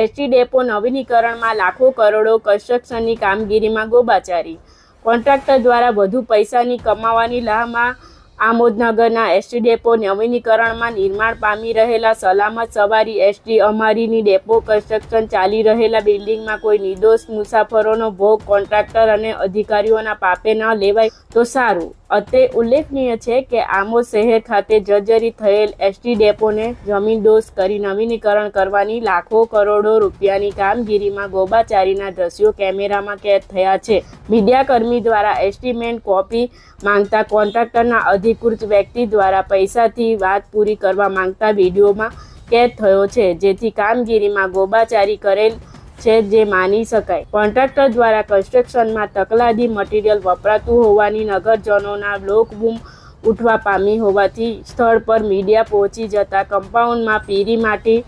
ST depot નવીનીકરણમાં લાખો કરોડો કન્સ્ટ્રક્શનની કામગીરીમાં ગોબાચારી. કોન્ટ્રાક્ટર દ્વારા વધુ પૈસાની કમાવાની લાહમાં આમોદનગરના એસટી ડેપો નવીનીકરણમાં નિર્માણ પામી રહેલા સલામત સવારી એસટી અમારીની ડેપો કન્સ્ટ્રક્શન ચાલી રહેલા બિલ્ડિંગમાં કોઈ નિર્દોષ મુસાફરોનો ભોગ કોન્ટ્રાક્ટર અને અધિકારીઓના પાપે ન લેવાય તો સારું. અત્રે ઉલ્લેખનીય છે કે આમોદ શહેર ખાતે જર્જરી થયેલ એસટી ડેપોને જમીનદોષ કરી નવીનીકરણ કરવાની લાખો કરોડો રૂપિયાની કામગીરીમાં ગોબાચારીના દ્રશ્યો કેમેરામાં કેદ થયા છે. મીડિયાકર્મી દ્વારા એસ્ટીમેન્ટ કોપી માંગતા કોન્ટ્રાક્ટરના અધિકૃત વ્યક્તિ દ્વારા પૈસાથી વાત પૂરી કરવા માંગતા વિડીયોમાં કેદ થયો છે, જેથી કામગીરીમાં ગોબાચારી કરેલ છે જે માની શકાય. કોન્ટ્રાક્ટર દ્વારા કન્સ્ટ્રક્શનમાં તકલાદી મટીરિયલ વપરાતું હોવાની નગરજનોના લોકબૂમ ઉઠવા પામી હોવાથી સ્થળ પર મીડિયા પહોંચી જતા કમ્પાઉન્ડમાં પીરી માટી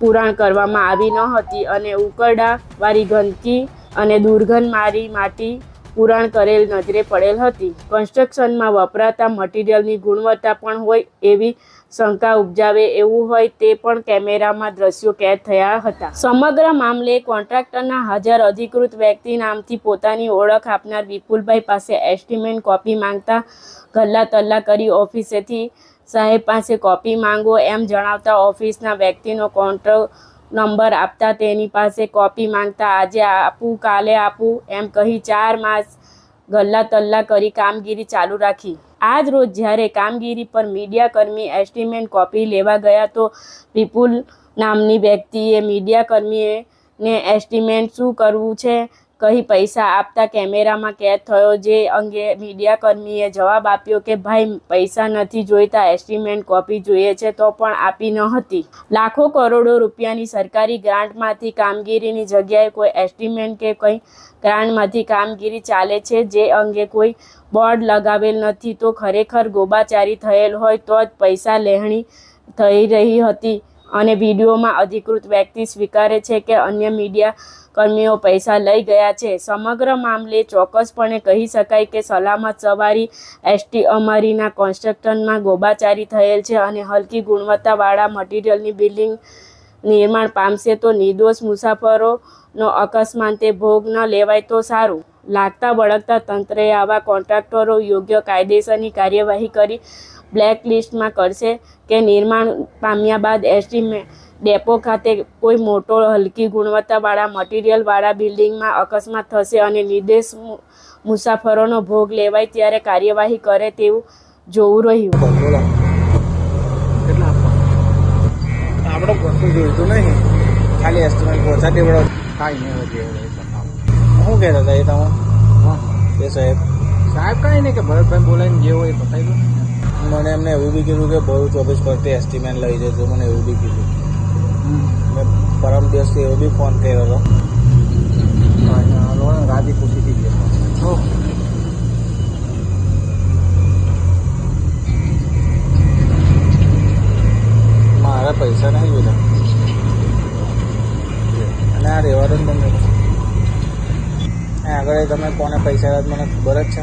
પુરાણ કરવામાં આવી ન હતી અને ઉકરડાવાળી ગંદકી અને દુર્ગંધ મારી માટી પુરાણ કરેલ, નજરે પડેલ હતી. કન્સ્ટ્રક્શનમાં વપરાતા મટીરિયલની ગુણવત્તા પણ હોય એવી શંકા ઉપજાવે એવું હોય તે પણ કેમેરામાં દ્રશ્યો કેદ થયા હતા. સમગ્ર મામલે કોન્ટ્રાક્ટરના હાજર અધિકૃત વ્યક્તિ નામથી પોતાની ઓળખ આપનાર વિપુલભાઈ પાસે એસ્ટિમેટ કોપી માંગતા ગલ્લા તલ્લા કરી ઓફિસેથી સાહેબ પાસે કોપી માંગો એમ જણાવતા ઓફિસના વ્યક્તિનો કોન્ટ્રો નંબર આપતા તેની પાસે કોપી માંગતા, આજે આપું, કાલે આપું, એમ કહી ચાર માસ ગલ્લા તલ્લા કરી કામગીરી ચાલુ રાખી. આજ રોજ જ્યારે કામગીરી પર મીડિયાકર્મી એસ્ટિમેટ કોપી લેવા ગયા તો વિપુલ નામની વ્યક્તિએ મીડિયાકર્મીએ ને એસ્ટિમેટ શું કરવું છે? કહી પૈસા આપતા કેમેરામાં કેદ થયો જે અંગે મીડિયાકર્મીએ જવાબ આપ્યો કે, ભાઈ, પૈસા નથી જોઈતા એસ્ટિમેટ કોપી જોઈએ છે તો પણ આપી ન હતી. લાખો કરોડો રૂપિયાની સરકારી ગ્રાન્ટમાંથી કામગીરીની જગ્યાએ કોઈ એસ્ટિમેટ કે કંઈ ગ્રાન્ટમાંથી કામગીરી ચાલે છે જે અંગે કોઈ બોર્ડ લગાવેલ નથી, તો ખરેખર ગોબાચારી થયેલ હોય તો જ પૈસા લેહણી થઈ રહી હતી. અને વિડીયોમાં અધિકૃત વ્યક્તિ સ્વીકારે છે કે અન્ય મીડિયા કર્મીઓ પૈસા લઈ ગયા છે. સમગ્ર મામલે ચોક્કસપણે કહી શકાય કે સલામત સવારી એસટી અમારીના કન્સ્ટ્રક્શનમાં ગોબાચારી થયેલ છે અને હલકી ગુણવત્તાવાળા મટીરિયલની બિલ્ડિંગ નિર્માણ પામશે તો નિર્દોષ મુસાફરોનો અકસ્માતે ભોગ ન લેવાય તો સારું. લાગતા વળગતા તંત્રએ આવા કોન્ટ્રાક્ટરો યોગ્ય કાયદેસરની કાર્યવાહી કરી બ્લેકલિસ્ટમાં કરશે કે નિર્માણ પામ્યા બાદ એસટી ડેપો ખાતે કોઈ મોટો હલકી ગુણવત્તાવાળા મટીરિયલવાળા બિલ્ડિંગમાં અકસ્માત થશે અને નિર્દેશ મુસાફરોનો ભોગ લેવાય ત્યારે કાર્યવાહી કરે તેવું જોવું રહ્યું. બોલો આપણે કશું જોઈતું નહીં. ખાલી એસ્ટિમેટ પહોંચા દેવડો કાંઈ નહીં શું કહેતા હતા એ તમે એ સાહેબ. સાહેબ કાંઈ નહીં કે ભરતભાઈ બોલાવીને જે હોય એ બતાવી દો. એમને એવું બી કીધું કે બહુ ચોવીસ પરથી એસ્ટિમેટ લઈ જજો, મને એવું બી કીધું. મેં પરમ દિવસથી એવો બી ફોન કર્યો હતો. રાજી ખુશીથી ગયો મારા પૈસા નહીં જોતા અને આ રહેવાનું તમને આગળ તમે કોને પૈસા મને ખબર જ છે.